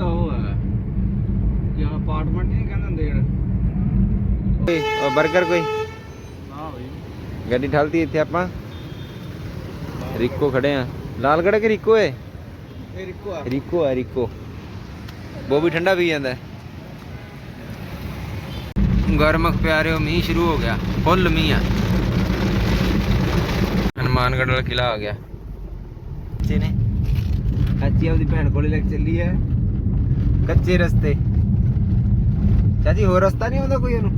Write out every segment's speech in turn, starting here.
ਤਾਂ ਉਹ ਹੈ। ਕਿ ਅਪਾਰਟਮੈਂਟ ਨਹੀਂ ਕਹਿੰਦੇ ਹੁੰਦੇ ਯਾਰ ਕੋਈ ਉਹ 버ਗਰ ਕੋਈ? ਨਾ ਬਈ। ਗੱਡੀ ਠਲਤੀ ਇੱਥੇ ਆਪਾਂ। ਰਿਕੋ ਖੜੇ ਆ। ਲਾਲਗੜ੍ਹ ਕਿ ਰਿਕੋ ਏ? ਇਹ ਰਿਕੋ ਆ। ਰਿਕੋ ਆ ਰਿਕੋ। ਉਹ ਵੀ ਠੰਡਾ ਪੀ ਜਾਂਦਾ। ਹੈ। ਗਰਮਕ ਪਿਆਰਿਓ ਮੀਂਹ ਸ਼ੁਰੂ ਹੋ ਗਿਆ। ਫੁੱਲ ਮੀਂਹ ਆ। ਹਨੂਮਾਨਗੜ੍ਹ ਵਾਲਾ ਕਿਲਾ ਆ ਗਿਆ। ਨੇ। ਚਾਚੀ ਆਪਦੀ ਭੈਣ ਕੋਲੇ ਲੈ ਕੇ ਚੱਲੀ ਹੈ ਕੱਚੇ ਰਸਤੇ। ਚਾਚੀ, ਹੋਰ ਰਸਤਾ ਨਹੀਂ ਆਉਂਦਾ ਕੋਈ ਇਹਨੂੰ?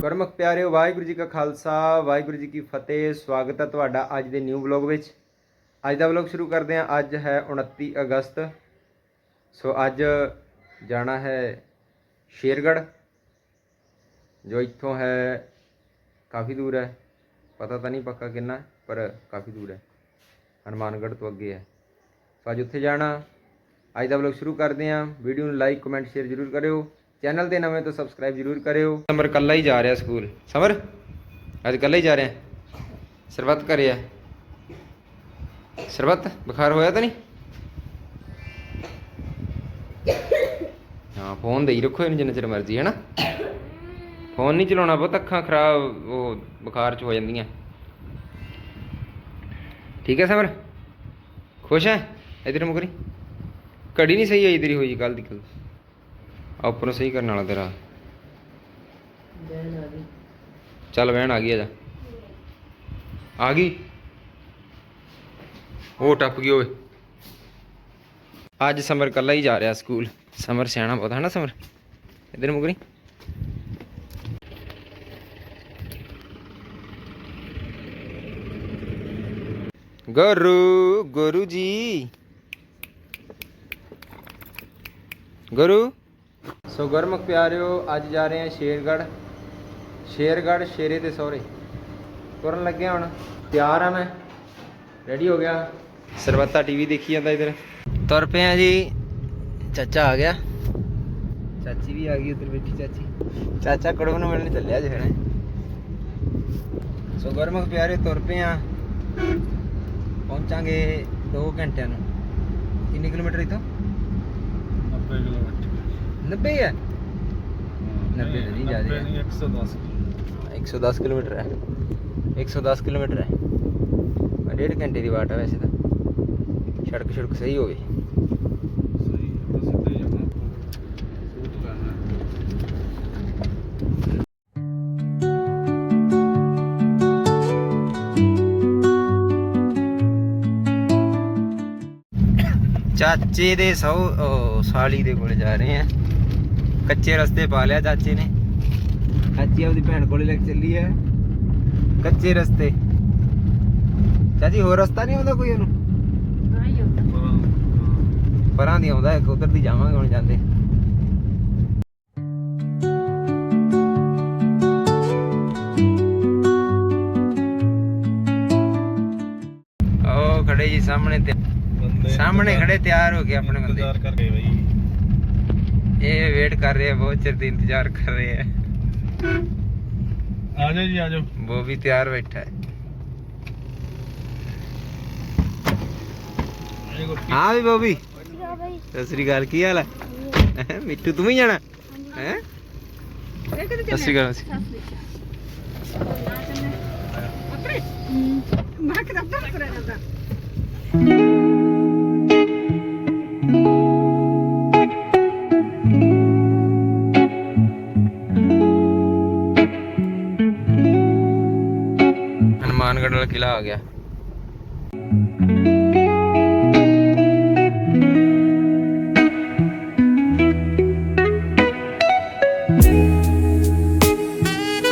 ਗੁਰਮੁਖ ਪਿਆਰਿਓ, ਵਾਹਿਗੁਰੂ ਜੀ ਕਾ ਖਾਲਸਾ, ਵਾਹਿਗੁਰੂ ਜੀ ਕੀ ਫਤਿਹ। ਸਵਾਗਤ ਹੈ ਤੁਹਾਡਾ ਅੱਜ ਦੇ ਨਿਊ ਵਲੌਗ ਵਿੱਚ। ਅੱਜ ਦਾ ਵਲੌਗ ਸ਼ੁਰੂ ਕਰਦੇ ਹਾਂ। ਅੱਜ ਹੈ 29 ਅਗਸਤ। ਸੋ ਅੱਜ ਜਾਣਾ ਹੈ ਸ਼ੇਰਗੜ੍ਹ, ਜੋ ਇੱਥੋਂ ਹੈ ਕਾਫੀ ਦੂਰ ਹੈ। ਪਤਾ ਤਾਂ ਨਹੀਂ ਪੱਕਾ ਕਿੰਨਾ, ਪਰ ਕਾਫੀ ਦੂਰ ਹੈ। ਹਨੂਮਾਨਗੜ੍ਹ ਤੋਂ ਅੱਗੇ ਹੈ। ਅੱਜ ਉੱਥੇ ਜਾਣਾ। ਅੱਜ ਦਾ ਵਲੌਗ ਸ਼ੁਰੂ ਕਰਦੇ ਹਾਂ। ਵੀਡੀਓ ਨੂੰ ਲਾਈਕ ਕਮੈਂਟ ਸ਼ੇਅਰ ਜ਼ਰੂਰ ਕਰਿਓ। ਚੈਨਲ ਤੇ ਨਵੇਂ ਤੋਂ ਸਬਸਕ੍ਰਾਈਬ ਜ਼ਰੂਰ ਕਰਿਓ। ਸਮਰ ਕੱਲਾ ਹੀ ਜਾ ਰਿਹਾ ਸਕੂਲ ਸਮਰ, ਅੱਜ ਕੱਲਾ ਹੀ ਜਾ ਰਿਹਾ। ਸਰਬੱਤ ਕਰਿਆ ਸਰਬੱਤ, ਬੁਖਾਰ ਹੋਇਆ ਤਾਂ ਨਹੀਂ? ਹਾਂ ਫੋਨ ਦੇ ਹੀ ਰੱਖੋ ਇਹਨੂੰ ਜਿੰਨਾ ਚਿਰ ਮਰਜ਼ੀ ਹੈ ਨਾ ਫੋਨ ਨਹੀਂ ਚਲਾਉਣਾ ਬਹੁਤ ਅੱਖਾਂ ਖਰਾਬ, ਉਹ ਬੁਖਾਰ ਚ ਹੋ ਜਾਂਦੀਆਂ। ਠੀਕ ਹੈ ਸਮਰ? ਖੁਸ਼ ਹੈ? ਇਧਰ ਮੁਕਰੀ। ਘੜੀ ਨਹੀਂ ਸਹੀ ਆਈ ਤੇਰੀ ਹੋਈ ਕੱਲ ਦੀ ਕੱਲ ਆ ਉੱਪਰੋਂ ਸਹੀ ਕਰਨ ਵਾਲਾ ਤੇਰਾ। ਚੱਲ ਵੈਣ ਆ ਗਈ, ਆ ਜਾ। ਆ ਗਈ? ਉਹ ਟੱਪ ਗਈ ਓਏ। ਅੱਜ ਸਮਰ ਕੱਲਾ ਹੀ ਜਾ ਰਿਹਾ ਸਕੂਲ। ਸਮਰ ਸਿਆਣਾ ਬਹੁਤ ਹੈ ਨਾ ਸਮਰ? ਇਧਰ ਮੁਕਰੀ। ਗੁਰੂ ਗੁਰੂ ਜੀ। ਗੁਰੂ। ਸੋ ਗੁਰਮੁਖ ਪਿਆਰਿਓ, ਅੱਜ ਜਾ ਰਹੇ ਆ ਸ਼ੇਰਗੜ੍ਹ। ਸ਼ੇਰਗੜ੍ਹ ਸ਼ੇਰੇ ਦੇ ਸਹੁਰੇ। ਤੁਰਨ ਲੱਗਿਆ ਹੁਣ। ਤਿਆਰ ਆ ਮੈਂ। ਰੈਡੀ ਹੋ ਗਿਆ। ਸਰਬੱਤਾ ਟੀਵੀ ਦੇਖੀ ਜਾਂਦਾ ਇਧਰ। ਤੁਰ ਪਏ ਆ ਜੀ। ਚਾਚਾ ਆ ਗਿਆ। ਚਾਚੀ ਵੀ ਆ ਗਈ ਉਧਰ ਬੈਠੀ ਚਾਚੀ। ਚਾਚਾ ਕੜੋ ਨੂੰ ਮਿਲਣ ਚੱਲਿਆ ਜੇ ਹਣੇ ਸੋ ਗੁਰਮੁਖ ਪਿਆਰੇ ਤੁਰ ਪਏ ਆ ਪਹੁੰਚਾਂਗੇ 2 ਘੰਟਿਆਂ ਨੂੰ। ਕਿੰਨੇ ਕਿਲੋਮੀਟਰ ਇਥੋਂ? 90 ਕਿਲੋਮੀਟਰ। 90 ਹੈ 90 ਤਾਂ ਨਹੀਂ ਜ਼ਿਆਦਾ। ਹੈ। ਨਹੀਂ 110 110 ਕਿਲੋਮੀਟਰ ਹੈ। 110 ਕਿਲੋਮੀਟਰ ਹੈ। ਡੇਢ ਘੰਟੇ ਦੀ ਵਾਟ ਹੈ ਵੈਸੇ ਤਾਂ। ਸੜਕ ਸੜਕ ਸਹੀ ਹੋਵੇ ਚਾਚੇ ਦੇ ਸੌ ਉਹ ਸਾਲੀ ਦੇ ਕੋਲ ਜਾ ਰਹੇ ਆ। ਕੱਚੇ ਰਸਤੇ ਪਾ ਲਿਆ ਚਾਚੇ ਨੇ। ਚਾਚੀ ਆਪਦੀ ਭੈਣ ਕੋਲੇ ਲੈ ਕੇ ਚੱਲੀ ਹੈ ਕੱਚੇ ਰਸਤੇ। ਚਾਚੀ ਹੋਰ ਰਸਤਾ ਨਹੀਂ ਆਉਂਦਾ ਕੋਈ ਇਹਨੂੰ ਪਰਾਂ ਦੀ ਆਉਂਦਾ ਇੱਕ ਉਧਰ ਦੀ ਜਾਵਾਂਗੇ ਹੁਣ ਜਾਂਦੇ। ਉਹ ਖੜੇ ਜੀ ਸਾਹਮਣੇ ਤੇ। ਸਾਹਮਣੇ ਖੜੇ ਤਿਆਰ ਹੋ ਗਏ ਆਪਣੇ ਬੰਦੇ। ਇੰਤਜ਼ਾਰ ਕਰ ਗਏ ਬਈ। ਇਹ ਵੇਟ ਕਰ ਰਹੇ ਆ ਬਹੁਤ ਚਿਰ ਦੀ ਇੰਤਜ਼ਾਰ ਕਰ ਰਹੇ ਆ। ਆ ਜਾਓ ਜੀ ਆ ਜਾਓ। ਉਹ ਵੀ ਤਿਆਰ ਬੈਠਾ ਹੈ। ਹਾਂ ਵੀ ਬੋਬੀ ਸਤਿ ਸ੍ਰੀ ਅਕਾਲ ਕੀ ਹਾਲ ਹੈ? ਹੈਂ, ਮਿੱਠੂ ਤੂੰ ਵੀ ਜਾਣਾ? ਹੈ? ਸਤਿ ਸ੍ਰੀ ਅਕਾਲ ਮੈਂ ਕਿਹਾ ਤਾਂ ਕਰਿਆ ਜਾਂਦਾ। ਹਨੂਮਾਨਗੜ੍ਹ ਵਾਲਾ ਕਿਲਾ ਆ ਗਿਆ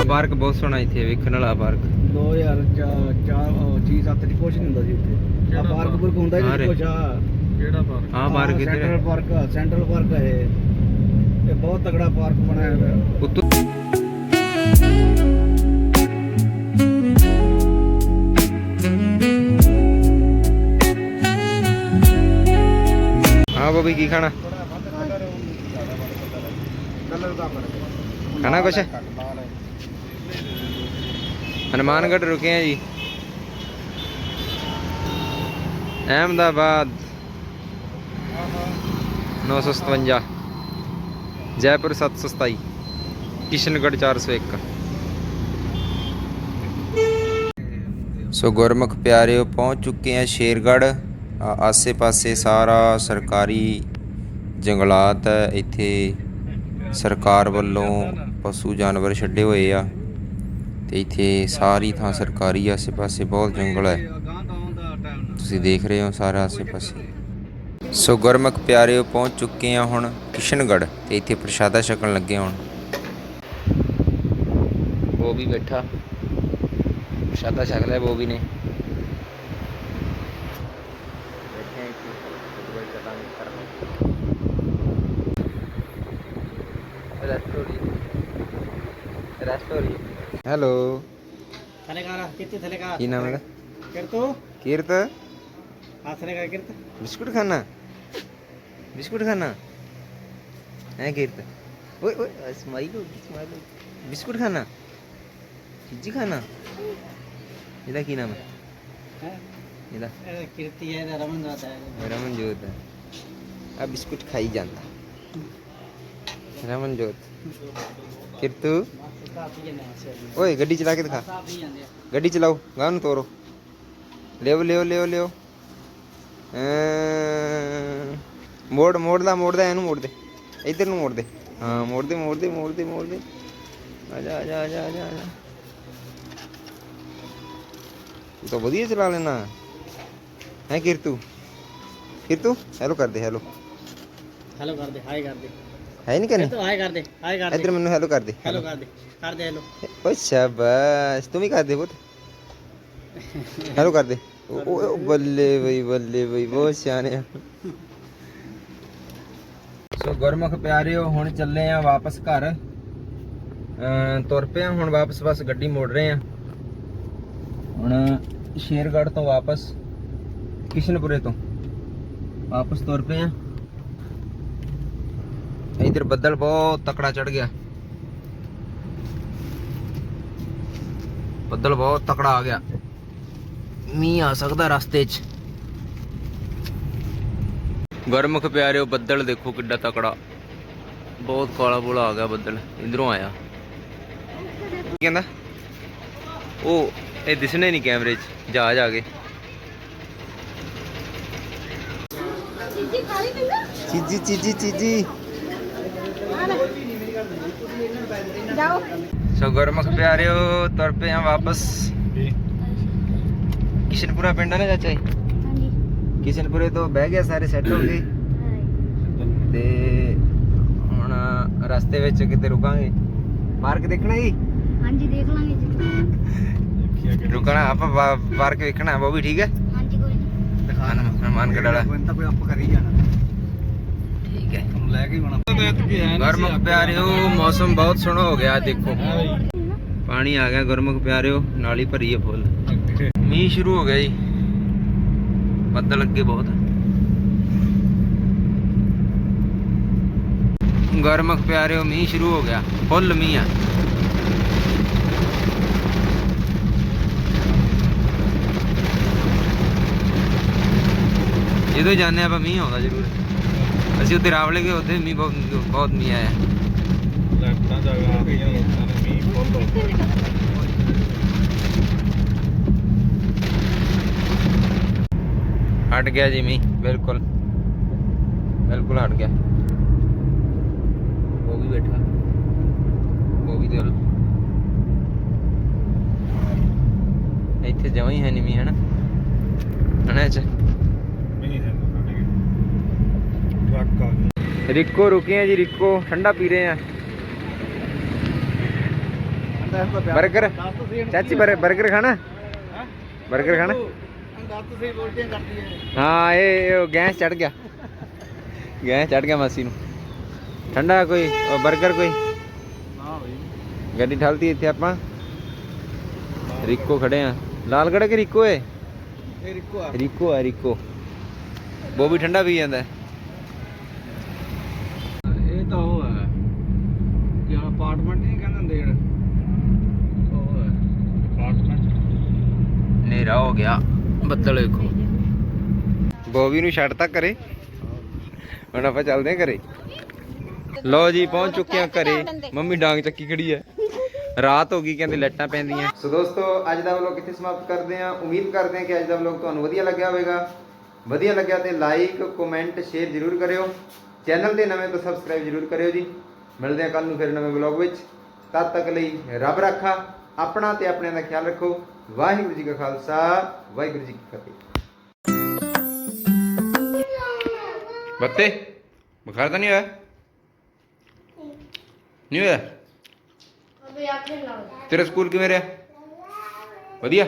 ਪਾਰਕ ਬਹੁਤ ਸੋਹਣਾ ਇੱਥੇ ਵੇਖਣ ਵਾਲਾ ਪਾਰਕ 2004 6 7 ਚ ਕੁਝ ਨਹੀਂ ਹੁੰਦਾ ਸੀ ਇੱਥੇ ਆ ਪਾਰਕ? ਪੁਰਕ ਹੁੰਦਾ ਹਾਂ ਜੀ ਰੇ। ਕੁਝ ਆ ਕਿਹੜਾ ਪਾਰਕ ਹਾਂ ਪਾਰਕ ਇੱਧਰ ਸੈਂਟਰਲ ਹੈ। ਪਾਰਕ ਆ, ਸੈਂਟਰਲ ਪਾਰਕ ਹੈ ਇਹ। ਇਹ ਬਹੁਤ ਤਗੜਾ ਪਾਰਕ ਬਣਾਇਆ ਹੋਇਆ ਹੈ। ਉੱਤੋਂ ਹਾਂ ਬੋਬੀ ਕੀ ਖਾਣਾ? ਕਲਰ ਦਾ ਫ਼ਰਕ ਖਾਣਾ ਕੁਛ? ਹਨੂਮਾਨਗੜ੍ਹ ਰੁਕੇ ਆ ਜੀ। ਅਹਿਮਦਾਬਾਦ। 957 ਜੈਪੁਰ 727 ਕਿਸ਼ਨਗੜ੍ਹ 401 ਸੋ ਗੁਰਮੁਖ ਪਿਆਰਿਓ, ਪਹੁੰਚ ਚੁੱਕੇ ਆ ਸ਼ੇਰਗੜ੍ਹ। ਆਸੇ-ਪਾਸੇ ਸਾਰਾ ਸਰਕਾਰੀ ਜੰਗਲਾਤ ਹੈ। ਇੱਥੇ ਸਰਕਾਰ ਵੱਲੋਂ ਪਸ਼ੂ ਜਾਨਵਰ ਛੱਡੇ ਹੋਏ ਆ। ਤੇ ਇੱਥੇ ਸਾਰੀ ਥਾਂ ਸਰਕਾਰੀ ਆਸੇ-ਪਾਸੇ ਬਹੁਤ ਜੰਗਲ ਹੈ। ਤੁਸੀਂ ਦੇਖ ਰਹੇ ਹੋ ਸਾਰਾ ਆਸੇ-ਪਾਸੇ। ਸੋ ਗੁਰਮੁਖ ਪਿਆਰਿਓ ਪਹੁੰਚ ਚੁੱਕੇ ਆ ਹੁਣ ਕਿਸ਼ਨਗੜ੍ਹ ਤੇ ਇੱਥੇ ਪ੍ਰਸ਼ਾਦਾ ਛਕਣ ਲੱਗੇ ਹੁਣ ਉਹ ਵੀ ਬੈਠਾ ਪ੍ਰਸ਼ਾਦਾ ਛਕ ਲਿਆ ਬੋਬੀ ਨੇ ਬੈਠੇ ਆ ਇੱਥੇ ਫੁੱਟਬਾਲ ਕਰਾਂਗੇ ਰੈਸਟ ਹੋ ਰਹੀ ਰੈਸਟ ਹੋ ਰਹੀ ਹੈਲੋ ਥਲੇ ਕਾ ਕਿੱਥੇ ਥਲੇ ਕਾ ਕੀ ਨਾਮ ਹੈ ਕਿਰ ਤੋ ਕੀਰਤ ਹੱਥ ਨੇ ਕਾ ਕਿਰਤ बिस्कुट खाना बिस्कुट खाना है कीर्त ओए ओए स्माइल होगी स्माइल होगी बिस्कुट खाना चीजी खाना ਇਹਦਾ ਕੀ ਨਾਮ ਹੈ ਹੈ ਇਹਦਾ ਇਹ ਕਿਰਤੀ ਹੈ ਇਹਦਾ ਰਮਨ ਦਾਤਾ ਹੈ ਰਮਨਜੋਤ ਹੈ ਆ ਬਿਸਕੁਟ ਖਾਈ ਜਾਂਦਾ ਰਮਨਜੋਤ ਕਿਰਤੂ ਕਾਫੀ ਜਨੇ ਸੇ ਓਏ ਗੱਡੀ ਚਲਾ ਕੇ ਦਿਖਾ ਕਾਫੀ ਜਾਂਦੇ ਆ ਗੱਡੀ ਚਲਾਓ ਗਾਂ ਨੂੰ ਤੋਰੋ ਲਿਓ ਲਿਓ ਲਿਓ ਲਿਓ ਅਮ, ਮੋੜ ਮੋੜਦਾ ਮੋੜਦਾ ਇਹਨੂੰ ਮੋੜ ਦੇ। ਇੱਧਰ ਨੂੰ ਮੋੜ ਦੇ। ਹਾਂ ਮੋੜ ਦੇ ਮੋੜ ਦੇ ਮੋੜ ਦੇ ਮੋੜ ਦੇ। ਆ ਜਾ ਆ ਜਾ ਆ ਜਾ ਆ ਜਾ ਤੂੰ ਤਾਂ ਵਧੀਆ ਚਲਾ ਲੈਣਾ ਹੈ ਕਿਰਤੂ? ਕਿਰਤੂ ਹੈਲੋ ਕਰ ਦੇ ਹੈਲੋ ਹੈਲੋ ਕਰ ਦੇ ਹਾਈ ਕਰ ਦੇ ਹੈ ਨਹੀਂ ਕਰਨੀ? ਤੂੰ ਹਾਈ ਕਰ ਦੇ ਹਾਈ ਕਰ ਇੱਧਰ ਮੈਨੂੰ ਹੈਲੋ ਕਰ ਦੇ ਹੈਲੋ ਕਰ ਦੇ ਕਰ ਦੇ ਹੈਲੋ ਓ ਸ਼ਾਬਾਸ਼ ਤੂੰ ਵੀ ਕਰ ਦੇ ਪੁੱਤ। ਹੈਲੋ ਕਰ ਦੇ ਓ ਬੱਲੇ ਬਈ ਬੱਲੇ ਬਈ ਬਹੁਤ ਸਿਆਣੇ ਆ। ਸੋ ਗੁਰਮੁਖ ਪਿਆਰਿਓ, ਹੁਣ ਚੱਲੇ ਆ ਵਾਪਸ ਘਰ। ਤੁਰ ਪਏ ਹੁਣ ਵਾਪਸ ਬਸ ਗੱਡੀ ਮੋੜ ਰਹੇ ਆ। ਹੁਣ ਸ਼ੇਰਗੜ੍ਹ ਤੋਂ ਵਾਪਸ ਕਿਸ਼ਨਪੁਰੇ ਤੋਂ ਵਾਪਸ ਤੁਰ ਪਏ ਆ। ਇਧਰ ਬੱਦਲ ਬਹੁਤ ਤਕੜਾ ਚੜ ਗਿਆ। ਬੱਦਲ ਬਹੁਤ ਤਕੜਾ ਆ ਗਿਆ। ਮੀਂਹ ਆ ਸਕਦਾ ਰਸਤੇ 'ਚ। ਗੁਰਮੁਖ ਪਿਆਰਿਓ ਬੱਦਲ ਦੇਖੋ ਕਿੱਡਾ ਤਕੜਾ। ਬਹੁਤ ਕਾਲਾ ਬੋਲਾ ਆ ਗਿਆ ਬੱਦਲ ਇਧਰੋਂ ਆਇਆ। ਕੀ ਕਹਿੰਦਾ? ਉਹ ਇਹ ਦਿਸਣੇ ਨਹੀਂ ਕੈਮਰੇ 'ਚ ਜਹਾਜ਼ ਆ ਗਏ। ਚੀਜੀ ਚੀਜੀ ਚੀਜੀ। ਜਾਓ। ਸੋ ਗੁਰਮੁਖ ਪਿਆਰਿਓ ਤੁਰ ਪਏ ਆ ਵਾਪਸ। ਕਿਸ਼ਨਪੁਰਾ ਪਿੰਡ ਆ ਨਾ ਚਾਚਾ ਜੀ? ਕਿਸ਼ਨਪੁਰੇ ਤੋਂ ਬਹਿ ਗਿਆ ਸਾਰੇ ਸੈੱਟ ਹੋ ਗਏ। ਤੇ ਹੁਣ ਰਸਤੇ ਵਿੱਚ ਕਿਤੇ ਰੁਕਾਂਗੇ। ਪਾਰਕ ਦੇਖਣਾ ਜੀ? ਹਾਂਜੀ ਦੇਖ ਲਾਂਗੇ ਜੀ। ਰੁਕਣਾ ਆਪਾਂ ਪਾਰਕ ਵੇਖਣਾ ਉਹ ਵੀ ਠੀਕ ਹੈ? ਹਾਂਜੀ ਕੋਈ ਨਹੀਂ। ਹਨੂਮਾਨਗੜ੍ਹ ਵਾਲਾ। ਕੋਈ ਤਾਂ ਕੋਈ ਆਪ ਕਰੀ ਜਾਣਾ। ਠੀਕ ਹੈ। ਤੁਹਾਨੂੰ ਲੈ ਕੇ ਆਉਣਾ। ਗੁਰਮੁਖ ਪਿਆਰਿਓ ਮੌਸਮ ਬਹੁਤ ਸੋਹਣਾ ਹੋ ਗਿਆ ਦੇਖੋ। ਪਾਣੀ ਆ ਗਿਆ ਗੁਰਮੁਖ ਪਿਆਰਿਓ ਨਾਲੀ ਭਰੀ ਹੈ ਫੁੱਲ। ਮੀਂਹ ਸ਼ੁਰੂ ਹੋ ਗਿਆ ਜੀ। ਬੱਦਲ ਅੱਗੇ ਬਹੁਤ। ਗੁਰਮੁਖ ਪਿਆਰਿਓ, ਮੀਂਹ ਸ਼ੁਰੂ ਹੋ ਗਿਆ। ਫੁੱਲ ਮੀਂਹ ਆ। ਜਦੋਂ ਜਾਂਦੇ ਆਪਾਂ ਮੀਂਹ ਆਉਂਦਾ ਜ਼ਰੂਰ। ਅਸੀਂ ਉੱਤੇ ਰਾਵਲੇ ਗਏ, ਉੱਥੇ ਮੀਂਹ ਬਹੁਤ ਬਹੁਤ ਮੀਂਹ ਆਇਆ। ਲੈਟਾਂ ਜਗਾ ਆ ਗਈਆਂ, ਲੋਕਾਂ ਨੇ ਮੀਂਹ ਫੁੱਲ ਹਟ ਗਿਆ ਜੀ ਮੀਂਹ ਬਿਲਕੁਲ। ਬਿਲਕੁਲ ਹਟ ਗਿਆ। ਉਹ ਵੀ ਬੈਠਾ। ਉਹ ਵੀ ਦੇ ਲੋ ਇੱਥੇ ਜਮਾਂ ਹੀ ਹੈ ਨਹੀਂ ਮੀਂਹ ਹਨਾ? ਹਨਾ ਚ? ਰਿੱਕੋ ਰੁਕੇ ਆ ਜੀ ਰਿੱਕੋ। ਠੰਡਾ ਪੀ ਰਹੇ ਆ। ਬਰਗਰ? ਚਾਚੀ ਬਰ- ਬਰਗਰ ਖਾਣਾ? ਬਰਗਰ ਖਾਣਾ? ਸਹੀ ਕਰਦੀ ਹੈ ਹਾਂ ਇਹ ਇਹ ਗੈਸ ਚੜ ਗਿਆ। ਗੈਸ ਚੜ ਗਿਆ ਮਾਸੀ ਨੂੰ। ਠੰਡਾ ਕੋਈ ਉਹ 버ਗਰ ਕੋਈ? ਹਾਂ ਬਈ। ਗੱਡੀ ਠਲਤੀ ਇੱਥੇ ਆਪਾਂ। ਰਿੱਕੋ ਖੜੇ ਆ। ਲਾਲਗੜ੍ਹ ਕਿ ਰਿੱਕੋ ਏ? ਇਹ ਰਿਕੋ ਆ। ਰਿੱਕੋ ਆ ਰਿੱਕੋ। ਠੰਡਾ ਪੀ ਜਾਂਦਾ। ਇਹ ਤਾਂ ਉਹ ਹੈ। ਕਿ ਅਪਾਰਟਮੈਂਟ ਨਹੀਂ ਕਹਿੰਦੇ ਹੁੰਦੇ ਜਿਹੜੇ। ਉਹ ਹੈ। ਅਪਾਰਟਮੈਂਟ ਹਨੇਰਾ ਹੋ ਗਿਆ। ਬੱਦਲ ਵੇਖੋ। ਬੋਬੀ ਨੂੰ ਛੱਡ ਤੱਕ ਕਰੇ ਹੁਣ ਆਪਾਂ ਚੱਲਦੇ ਹਾਂ ਘਰੇ। ਲਓ ਜੀ, ਪਹੁੰਚ ਚੁੱਕੇ ਹਾਂ ਘਰੇ। ਮੰਮੀ ਡਾਂਗ ਚੱਕੀ ਖੜੀ ਹੈ। ਰਾਤ ਹੋ ਗਈ, ਕਹਿੰਦੇ ਲੱਟਾਂ ਪੈਂਦੀਆਂ। ਸੋ ਦੋਸਤੋ, ਅੱਜ ਦਾ ਵਲੋਗ ਇੱਥੇ ਸਮਾਪਤ ਕਰਦੇ ਹਾਂ। ਉਮੀਦ ਕਰਦੇ ਹਾਂ ਕਿ ਅੱਜ ਦਾ ਵਲੋਗ ਤੁਹਾਨੂੰ ਵਧੀਆ ਲੱਗਿਆ ਹੋਵੇਗਾ। ਵਧੀਆ ਲੱਗਿਆ ਤੇ ਲਾਈਕ ਕਮੈਂਟ ਸ਼ੇਅਰ ਜ਼ਰੂਰ ਕਰਿਓ। ਚੈਨਲ ਦੇ ਨਵੇਂ ਤਾਂ ਸਬਸਕ੍ਰਾਈਬ ਜ਼ਰੂਰ ਕਰਿਓ ਜੀ। ਮਿਲਦੇ ਹਾਂ ਕੱਲ ਨੂੰ ਫਿਰ ਨਵੇਂ ਵਲੋਗ ਵਿੱਚ। ਤਦ ਤੱਕ ਲਈ ਰੱਬ ਰਾਖਾ। ਆਪਣਾ ਤੇ ਆਪਣਿਆਂ ਦਾ ਖਿਆਲ ਰੱਖੋ। ਵਾਹਿਗੁਰੂ ਜੀ ਕਾ ਖਾਲਸਾ ਵਾਹਿਗੁਰੂ ਜੀ ਕੀ ਫਤਿਹ। ਬੱਤੇ ਬੁਖਾਰ ਤਾਂ ਨਹੀਂ ਹੋਇਆ? ਨਹੀਂ ਹੋਇਆ? ਅਬੇ ਆਖੇ ਤੇਰਾ ਸਕੂਲ ਕਿਵੇਂ ਰਿਹਾ? ਵਧੀਆ?